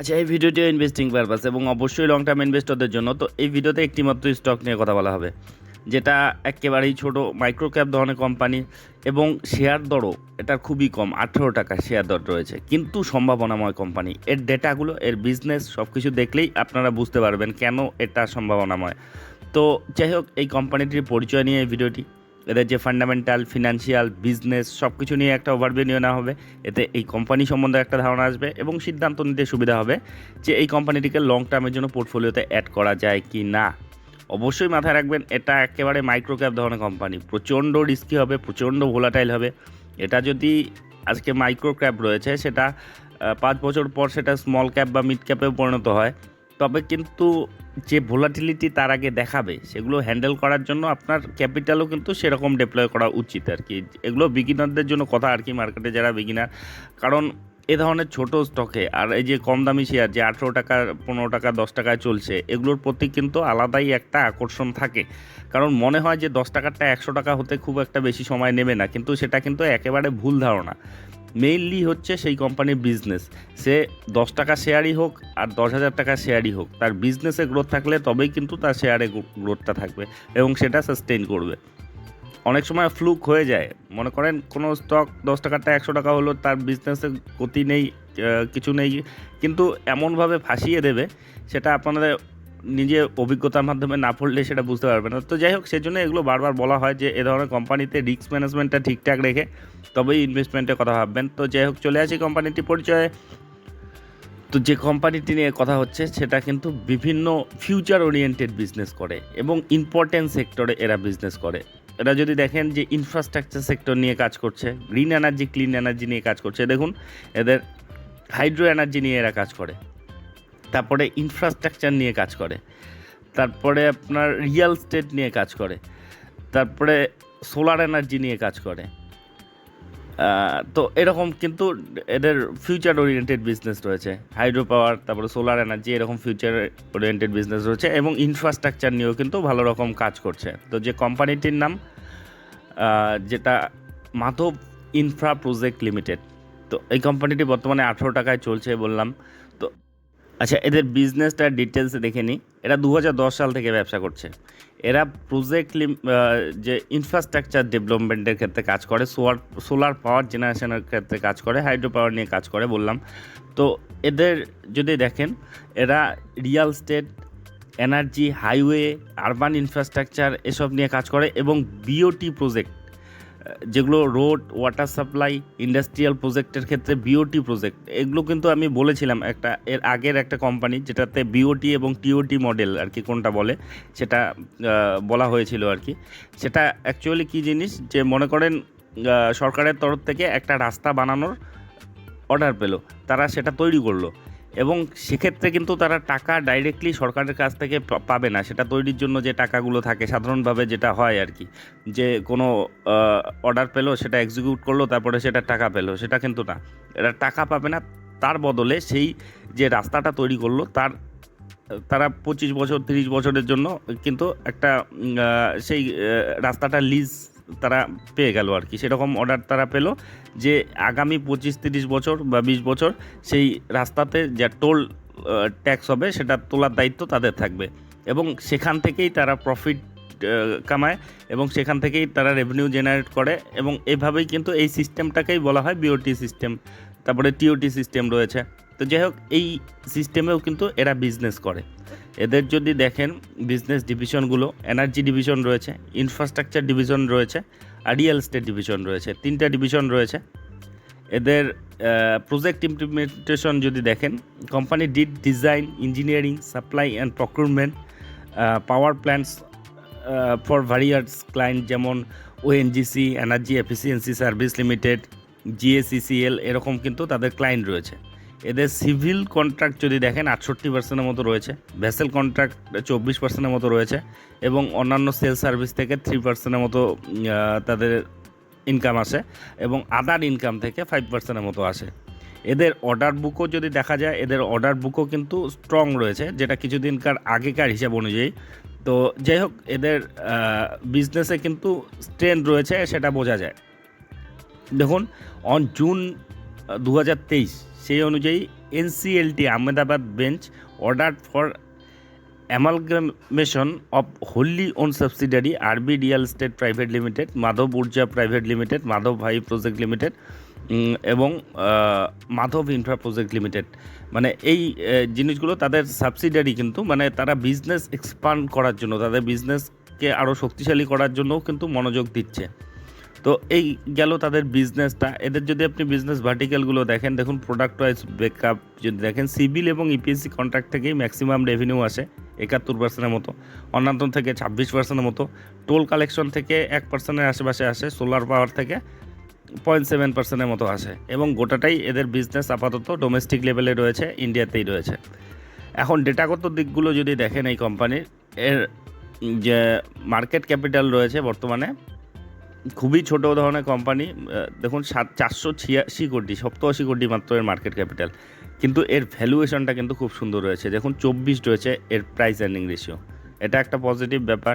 আচ্ছা এই ভিডিওটি ইনভেস্টিং পারপাস এবং অবশ্যই লং টার্ম ইনভেস্টরদের জন্য। তো এই ভিডিওতে একটিমাত্র স্টক নিয়ে কথা বলা হবে, যেটা একেবারেই ছোট মাইক্রো ক্যাপ ধরনের কোম্পানি এবং শেয়ার দরও এটা খুবই কম, আঠেরো টাকা শেয়ার দর রয়েছে। কিন্তু সম্ভাবনাময় কোম্পানি এর ডেটাগুলো এর বিজনেস সব কিছু দেখলেই আপনারা বুঝতে পারবেন কেন এটা সম্ভাবনাময়। তো যাই হোক, এই কোম্পানিটির পরিচয় নিয়ে এই ভিডিওটি। এদের যে ফান্ডামেন্টাল ফিনান্সিয়াল বিজনেস সব কিছু নিয়ে একটা ওভারভিউ নিয়ে নেওয়া হবে। এতে এই কোম্পানি সম্বন্ধে একটা ধারণা আসবে এবং সিদ্ধান্ত নিতে সুবিধা হবে যে এই কোম্পানিটিকে লং টার্মের জন্য পোর্টফোলিওতে অ্যাড করা যায় কি না। অবশ্যই মাথায় রাখবেন, এটা একেবারে মাইক্রো ক্যাপ ধরনের কোম্পানি প্রচণ্ড রিস্কি হবে, প্রচণ্ড ভোলাটাইল হবে। এটা যদি আজকে মাইক্রো ক্যাপ রয়েছে, সেটা পাঁচ বছর পর সেটা স্মল ক্যাপ বা মিড ক্যাপেও পরিণত হয়, তবে কিন্তু যে ভোলাটিলিটি তার আগে দেখাবে, সেগুলো হ্যান্ডেল করার জন্য আপনার ক্যাপিটালও কিন্তু সেরকম ডিপ্লয় করা উচিত আর কি। এগুলো বিগিনারদের জন্য কথা আর কি মার্কেটে যারা বিগিনার কারণ এ ধরনের ছোট স্টকে আর এই যে কম দামি শেয়ার যে আঠেরো টাকা, পনেরো টাকা, দশ টাকায় চলছে, এগুলোর প্রতি কিন্তু আলাদাই একটা আকর্ষণ থাকে। কারণ মনে হয় যে দশ টাকারটা একশো টাকা হতে খুব একটা বেশি সময় নেবে না, কিন্তু সেটা কিন্তু একেবারে ভুল ধারণা। মেইনলি হচ্ছে সেই কোম্পানির বিজনেস সে দশ টাকা শেয়ারই হোক আর দশ হাজার টাকা শেয়ারই হোক, তার বিজনেসে গ্রোথ থাকলে তবেই কিন্তু তার শেয়ারে গ্রোথটা থাকবে এবং সেটা সাস্টেইন করবে। অনেক সময় ফ্লুক হয়ে যায়। মনে করেন কোনো স্টক দশ টাকারটা একশো টাকা হলো, তার বিজনেসে গতি নেই কিছু নেই, কিন্তু এমনভাবে ফাঁসিয়ে দেবে, সেটা আপনাদের নিজে অভিজ্ঞতার মাধ্যমে না পড়লে সেটা বুঝতে পারবে না। তো যাই হোক, সেজন্য এগুলো বারবার বলা হয় যে এ ধরনের কোম্পানিতে রিস্ক ম্যানেজমেন্টটা ঠিকঠাক রেখে তবেই ইনভেস্টমেন্টের কথা ভাববেন। তো যাই হোক, চলে আসি কোম্পানিটি পরিচয়ে। তো যে কোম্পানিটি নিয়ে কথা হচ্ছে, সেটা কিন্তু বিভিন্ন ফিউচার ওরিয়েন্টেড বিজনেস করে এবং ইম্পর্টেন্ট সেক্টরে এরা বিজনেস করে। এরা যদি দেখেন যে ইনফ্রাস্ট্রাকচার সেক্টর নিয়ে কাজ করছে গ্রিন এনার্জি ক্লিন এনার্জি নিয়ে কাজ করছে, দেখুন, এদের হাইড্রো এনার্জি নিয়ে এরা কাজ করে। তারপরে ইনফ্রাস্ট্রাকচার নিয়ে কাজ করে। তারপরে আপনার রিয়েল স্টেট নিয়ে কাজ করে। তারপরে সোলার এনার্জি নিয়ে কাজ করে। তো এরকম কিন্তু এদের ফিউচার ওরিয়েন্টেড বিজনেস রয়েছে। হাইড্রো পাওয়ার তারপরে সোলার এনার্জি এরকম ফিউচার ওরিয়েন্টেড বিজনেস রয়েছে এবং ইনফ্রাস্ট্রাকচার নিয়েও কিন্তু ভালো রকম কাজ করছে। তো যে কোম্পানিটির নাম যেটা মাধব ইনফ্রা প্রজেক্ট লিমিটেড। তো এই কোম্পানিটি বর্তমানে আঠেরো টাকায় চলছে বললাম। আচ্ছা এদের বিজনেসটা ডিটেলসে দেখে নিই। এরা দু হাজার দশ সাল থেকে ব্যবসা করছে। এরা প্রজেক্ট যে ইনফ্রাস্ট্রাকচার ডেভেলপমেন্টের ক্ষেত্রে কাজ করে সোলার সোলার পাওয়ার জেনারেশনের ক্ষেত্রে কাজ করে হাইড্রো পাওয়ার নিয়ে কাজ করে বললাম। তো এদের যদি দেখেন, এরা real state energy highway urban infrastructure এসব নিয়ে কাজ করে এবং বিওটি প্রজেক্ট যেগুলো রোড ওয়াটার সাপ্লাই ইন্ডাস্ট্রিয়াল প্রজেক্টের ক্ষেত্রে বিওটি প্রজেক্ট এগুলো কিন্তু আমি বলেছিলাম একটা, এর আগের একটা কোম্পানি যেটাতে বিওটি এবং টিওটি মডেল আর কি কোনটা বলে, সেটা বলা হয়েছিল আর কি। সেটা অ্যাকচুয়ালি কী জিনিস? যে মনে করেন সরকারের তরফ থেকে একটা রাস্তা বানানোর অর্ডার পেল, তারা সেটা তৈরি করল। এবং সেক্ষেত্রে কিন্তু তারা টাকা ডাইরেক্টলি সরকারের কাছ থেকে পাবে না। সেটা তৈরির জন্য যে টাকাগুলো থাকে, সাধারণভাবে যেটা হয় আর কি। যে কোনো অর্ডার পেল, সেটা এক্সিকিউট করল, তারপরে সেটা টাকা পেল। সেটা কিন্তু না। এরা টাকা পাবে না, তার বদলে সেই যে রাস্তাটা তৈরি করল, তার, তারা পঁচিশ বছর, তিরিশ বছরের জন্য কিন্তু একটা সেই রাস্তাটা লিজ তারা পেয়ে গেল আর কি। সেরকম অর্ডার তারা পেল যে আগামী পঁচিশ, তিরিশ বছর বা বিশ বছর সেই রাস্তাতে যা টোল ট্যাক্স হবে সেটা তোলার দায়িত্ব তাদের থাকবে। এবং সেখান থেকেই তারা প্রফিট কামায় এবং সেখান থেকেই তারা রেভিনিউ জেনারেট করে এবং এভাবেই কিন্তু এই সিস্টেমটাকেই বলা হয় বিওটি সিস্টেম তারপরে টিওটি সিস্টেম রয়েছে। তো যাই হোক, এই সিস্টেমেও কিন্তু এরা বিজনেস করে। এদের যদি দেখেন বিজনেস ডিভিশনগুলো এনার্জি ডিভিশন রয়েছে ইনফ্রাস্ট্রাকচার ডিভিশন রয়েছে, আর রিয়েল এস্টেট ডিভিশন রয়েছে, তিনটা ডিভিশন রয়েছে। এদের প্রজেক্ট ইমপ্লিমেন্টেশন যদি দেখেন company did design engineering supply and procurement power plants for various client যেমন ONGC energy efficiency service limited GACCL এরকম কিন্তু তাদের ক্লায়েন্ট রয়েছে। এদের সিভিল কন্ট্রাক্ট যদি দেখেন, আটষট্টি পার্সেন্টের মতো রয়েছে। ভেসেল কন্ট্রাক্ট চব্বিশ পার্সেন্টের মতো রয়েছে এবং অন্যান্য সেল সার্ভিস থেকে থ্রি পার্সেন্টের মতো তাদের ইনকাম আসে এবং আদার ইনকাম থেকে ফাইভ পার্সেন্টের মতো আসে। এদের অর্ডার বুকও যদি দেখা যায়, এদের অর্ডার বুকও কিন্তু স্ট্রং রয়েছে, যেটা কিছুদিনকার আগেকার হিসাব অনুযায়ী। তো যাই হোক, এদের বিজনেসে কিন্তু স্ট্রেন্থ রয়েছে, সেটা বোঝা যায়। দেখুন অন জুন দু হাজার তেইশ সেই অনুযায়ী NCLT Ahmedabad bench order for amalgamation of wholly own subsidiary RB real estate private limited, Madhav Urja private limited, Madhav Bhai project limited এবং মাধব ইনফ্রা প্রজেক্ট লিমিটেড। মানে এই জিনিসগুলো তাদের সাবসিডারি কিন্তু মানে তারা বিজনেস এক্সপান্ড করার জন্য, তাদের বিজনেসকে আরও শক্তিশালী করার জন্যও কিন্তু মনোযোগ দিচ্ছে। তো এই গেল তাদের বিজনেসটা এদের যদি আপনি বিজনেস ভার্টিক্যালগুলো দেখেন, দেখুন প্রোডাক্ট ওয়াইজ ব্যাকআপ যদি দেখেন সিভিল এবং ইপিএসসি কন্ট্রাক্ট থেকেই ম্যাক্সিমাম রেভিনিউ আসে একাত্তর পার্সেন্টের মতো। অন্যান্য থেকে ছাব্বিশ পার্সেন্টের মতো। টোল কালেকশন থেকে এক পার্সেন্টের আশেপাশে আসে সোলার পাওয়ার থেকে পয়েন্ট সেভেন পার্সেন্টের মতো আসে। এবং গোটাটাই এদের বিজনেস আপাতত ডোমেস্টিক লেভেলে রয়েছে ইন্ডিয়াতেই রয়েছে। এখন ডেটাগত দিকগুলো যদি দেখেন এই কোম্পানির এর যে মার্কেট ক্যাপিটাল রয়েছে বর্তমানে খুবই ছোট ধরনের কোম্পানি দেখুন সাত, চারশো ছিয়াশি কোটি, সপ্তআশি কোটি মাত্র এর মার্কেট ক্যাপিটাল কিন্তু এর ভ্যালুয়েশনটা কিন্তু খুব সুন্দর রয়েছে। দেখুন চব্বিশ রয়েছে এর প্রাইস আর্নিং রেশিও এটা একটা পজিটিভ ব্যাপার।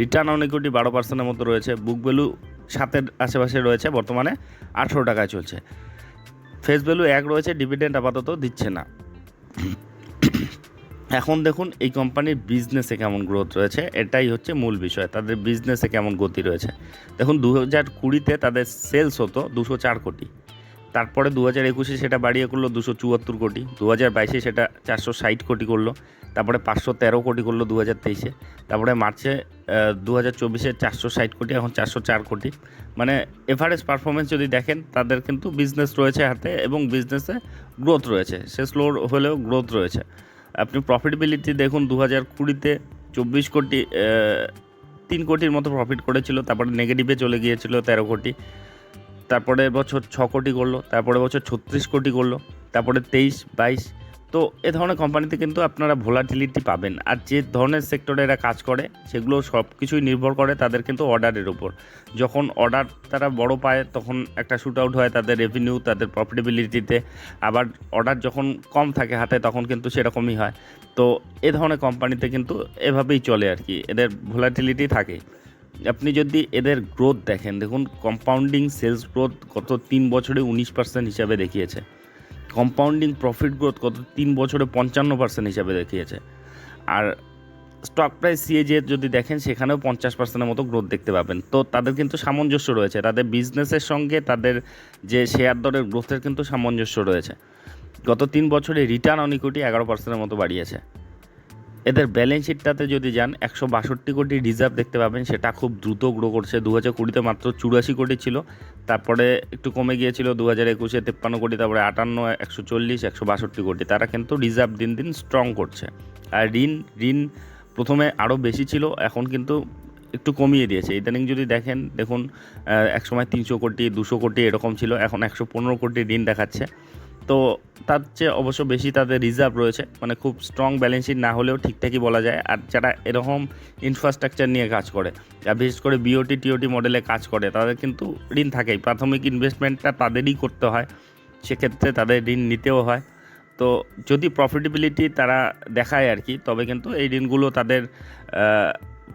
রিটার্ন অন ইকুইটি বারো পার্সেন্টের মতো রয়েছে। বুক ভ্যালু সাতের আশেপাশে রয়েছে, বর্তমানে আঠেরো টাকায় চলছে। ফেস ভ্যালু এক রয়েছে ডিভিডেন্ড আপাতত দিচ্ছে না। এখন দেখুন, এই কোম্পানির বিজনেসে কেমন গ্রোথ রয়েছে, এটাই হচ্ছে মূল বিষয়। তাদের বিজনেসে কেমন গতি রয়েছে? দেখুন দু হাজার কুড়িতে তাদের সেলস হতো দুশো চার কোটি। তারপরে দু হাজার একুশে সেটা বাড়িয়ে করল দুশো চুয়াত্তর কোটি। দু হাজার বাইশে সেটা চারশো ষাট কোটি করল। তারপরে পাঁচশো তেরো কোটি করল দু হাজার তেইশে। তারপরে মার্চে দু হাজার চব্বিশে চারশো ষাট কোটি, এখন চারশো চার কোটি। মানে এভারেজ পারফরমেন্স যদি দেখেন, তাদের কিন্তু বিজনেস রয়েছে হাতে এবং বিজনেসে গ্রোথ রয়েছে। সে স্লো হলেও গ্রোথ রয়েছে। আপনি প্রফিটেবিলিটি দেখুন দু হাজার কুড়িতে চব্বিশ কোটি তিন কোটির মতো প্রফিট করেছিল, তারপরে নেগেটিভে চলে গিয়েছিল তেরো কোটি তারপরে বছর ছ কোটি করল তারপরে বছর ছত্রিশ কোটি করল, তারপরে তেইশ, বাইশ তো এ ধরনের কোম্পানিতে কিন্তু আপনারা ভোলাটিলিটি পাবেন। আর যে ধরনের সেক্টরে এরা কাজ করে, সেগুলো সব কিছুই নির্ভর করে তাদের কিন্তু অর্ডারের উপর। যখন অর্ডার তারা বড় পায়, তখন একটা শ্যুট আউট হয় তাদের রেভিনিউ তাদের প্রফিটেবিলিটিতে আবার অর্ডার যখন কম থাকে হাতে, তখন কিন্তু সেরকমই হয়। তো এ ধরনের কোম্পানিতে কিন্তু এভাবেই চলে আর কি, এদের ভোলাটিলিটি থাকে। আপনি যদি এদের গ্রোথ দেখেন, দেখুন কম্পাউন্ডিং সেলস গ্রোথ গত তিন বছরে উনিশ পার্সেন্ট হিসাবে দেখিয়েছে। কম্পাউন্ডিং প্রফিট গ্রোথ কত? তিন বছরে পঞ্চান্ন পার্সেন্ট হিসাবে দেখিয়েছে। আর স্টক প্রাইস সিএজে যদি দেখেন, সেখানেও পঞ্চাশ পার্সেন্টের মতো গ্রোথ দেখতে পাবেন। তো তাদের কিন্তু সামঞ্জস্য রয়েছে। তাদের বিজনেসের সঙ্গে তাদের যে শেয়ার দরের গ্রোথের কিন্তু সামঞ্জস্য রয়েছে। গত তিন বছরে রিটার্ন অন এগারো পার্সেন্টের মতো বাড়িয়েছে। এদের ব্যালেন্স শিটটাতে যদি যান, একশো বাষট্টি কোটি রিজার্ভ দেখতে পাবেন। সেটা খুব দ্রুত গ্রো করছে। দু হাজার কুড়িতে মাত্র চুরাশি কোটি ছিল। তারপরে একটু কমে গিয়েছিল দু হাজার একুশে তেপ্পান্ন কোটি, তারপরে আটান্ন, একশো চল্লিশ, একশো বাষট্টি কোটি। তারা কিন্তু রিজার্ভ দিন দিন স্ট্রং করছে। আর ঋণ ঋণ প্রথমে আরও বেশি ছিল, এখন কিন্তু একটু কমিয়ে দিয়েছে। ইদানিং যদি দেখেন, দেখুন এক সময় তিনশো কোটি, দুশো কোটি এরকম ছিল, এখন একশো পনেরো কোটি ঋণ দেখাচ্ছে। তো তার চেয়ে অবশ্য বেশি তাদের রিজার্ভ রয়েছে। মানে খুব স্ট্রং ব্যালেন্স শিট না হলেও ঠিকঠাকই বলা যায়। আর যারা এরকম ইনফ্রাস্ট্রাকচার নিয়ে কাজ করে আর বিশেষ করে বিওটি টিওটি মডেলে কাজ করে, তাদের কিন্তু ঋণ থাকেই। প্রাথমিক ইনভেস্টমেন্টটা তাদেরই করতে হয়, সেক্ষেত্রে তাদের ঋণ নিতেও হয়। তো যদি প্রফিটেবিলিটি তারা দেখায় আর কি, তবে কিন্তু এই ঋণগুলো তাদের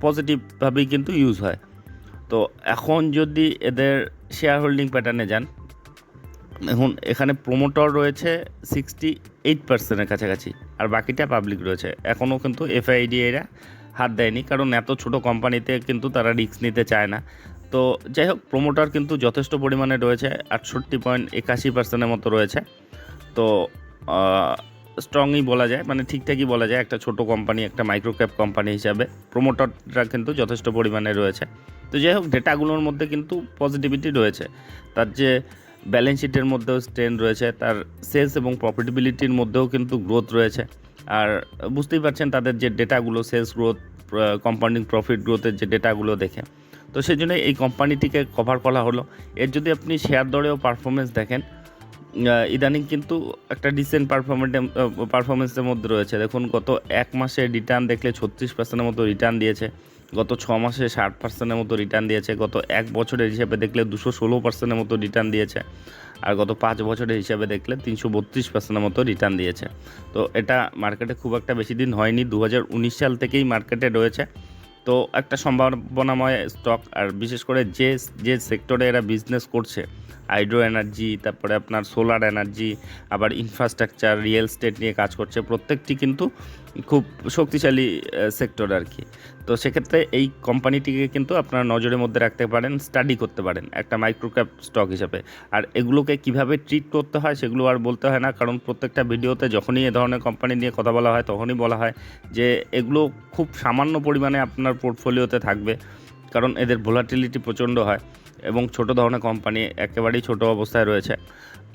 পজিটিভভাবেই কিন্তু ইউজ হয়। তো এখন যদি এদের শেয়ার হোল্ডিং প্যাটার্নে যান এখন এখানে প্রোমোটর রয়েছে সিক্সটি এইট পার্সেন্টের কাছাকাছি, আর বাকিটা পাবলিক রয়েছে। এখনও কিন্তু এফআইডি এরা হাত দেয়নি, কারণ এত ছোট কোম্পানিতে কিন্তু তারা রিস্ক নিতে চায় না। তো যাই হোক প্রোমোটার কিন্তু যথেষ্ট পরিমাণে রয়েছে, আটষট্টি পয়েন্ট একাশি পার্সেন্টের মতো রয়েছে। তো স্ট্রংই বলা যায় মানে ঠিকঠাকই বলা যায়, একটা ছোট কোম্পানি একটা মাইক্রো ক্যাপ কোম্পানি হিসাবে। প্রোমোটাররা কিন্তু যথেষ্ট পরিমাণে রয়েছে। তো যাই হোক ডেটাগুলোর মধ্যে কিন্তু পজিটিভিটি রয়েছে। তার যে ব্যালেন্স শিটের মধ্যেও স্ট্রেন রয়েছে, তার সেলস এবং প্রফিটেবিলিটির মধ্যেও কিন্তু গ্রোথ রয়েছে। আর বুঝতেই পারছেন তাদের যে ডেটাগুলো সেলস গ্রোথ কম্পাউন্ডিং প্রফিট গ্রোথের যে ডেটাগুলো দেখে। তো সেই জন্য এই কোম্পানিটিকে কভার করা হলো। এর যদি আপনি শেয়ার দরেও পারফরমেন্স দেখেন ইদানিং কিন্তু একটা ডিসেন্ট পারফরমেন্ট পারফরমেন্সের মধ্যে রয়েছে। দেখুন, গত এক মাসে রিটার্ন দেখলে ছত্রিশ পার্সেন্টের মতো রিটার্ন দিয়েছে। গত ছ মাসে ষাট পার্সেন্টের মতো রিটার্ন দিয়েছে, গত এক বছরের হিসাবে দেখলে দুশো ষোলো পার্সেন্টের মতো রিটার্ন দিয়েছে, আর গত পাঁচ বছরের হিসাবে দেখলে তিনশো বত্রিশ পার্সেন্টের মতো রিটার্ন দিয়েছে। তো এটা মার্কেটে খুব একটা বেশি দিন হয়নি দু হাজার উনিশ সাল থেকেই মার্কেটে রয়েছে। তো একটা সম্ভাবনাময় স্টক আর বিশেষ করে যে যে সেক্টরে এরা বিজনেস করছে হাইড্রো এনার্জি তারপরে আপনার সোলার এনার্জি আবার ইনফ্রাস্ট্রাকচার রিয়েল স্টেট নিয়ে কাজ করছে। প্রত্যেকটি কিন্তু খুব শক্তিশালী সেক্টর আর কি তো সেক্ষেত্রে এই কোম্পানিটিকে কিন্তু আপনারা নজরের মধ্যে রাখতে পারেন স্টাডি করতে পারেন একটা মাইক্রোক্যাপ স্টক হিসাবে। আর এগুলোকে কীভাবে ট্রিট করতে হয় সেগুলো আর বলতে হয় না, কারণ প্রত্যেকটা ভিডিওতে যখনই এ ধরনের কোম্পানি নিয়ে কথা বলা হয়, তখনই বলা হয় যে এগুলো খুব সামান্য পরিমাণে আপনার পোর্টফোলিওতে থাকবে, কারণ এদের ভোলাটিলিটি প্রচণ্ড হয়। এবং ছোট ধরনের কোম্পানি একেবারেই ছোট অবস্থায় রয়েছে।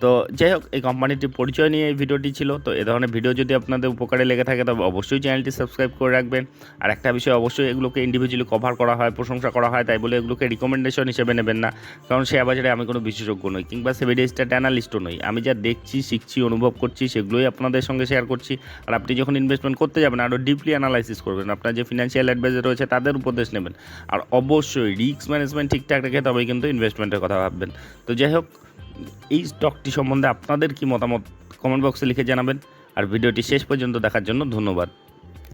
তো যাই হোক, এই কোম্পানিটির পরিচয় নিয়ে এই ভিডিওটি ছিল। তো এ ধরনের ভিডিও যদি আপনাদের উপকারে লেগে থাকে, তবে অবশ্যই চ্যানেলটি সাবস্ক্রাইব করে রাখবেন। আর একটা বিষয় অবশ্যই, এগুলোকে ইন্ডিভিজুয়ালি কভার করা হয়, প্রশংসা করা হয়, তাই বলে এগুলোকে রিকমেন্ডেশন হিসেবে নেবেন না। কারণ শেয়ার বাজারে আমি কোনো বিশেষজ্ঞ নই, কিংবা সেভিডি স্টার্ট অ্যানালিস্টও নই। আমি যা দেখছি, শিখছি, অনুভব করছি, সেগুলোই আপনাদের সঙ্গে শেয়ার করছি। আর আপনি যখন ইনভেস্টমেন্ট করতে যাবেন, আরও ডিপলি অ্যানালাইসিস করবেন। আপনার যে ফিনান্সিয়াল অ্যাডভাইজার রয়েছে, তাদের উপদেশ নেবেন। আর অবশ্যই রিস্ক ম্যানেজমেন্ট ঠিকঠাক রেখে তবেই কিন্তু ইনভেস্টমেন্টের কথা ভাববেন। তো যাই হোক, এই স্টকটি সম্বন্ধে আপনাদের কি মতামত? কমেন্ট বক্সে লিখে জানাবেন। আর ভিডিওটি শেষ পর্যন্ত দেখার জন্য ধন্যবাদ।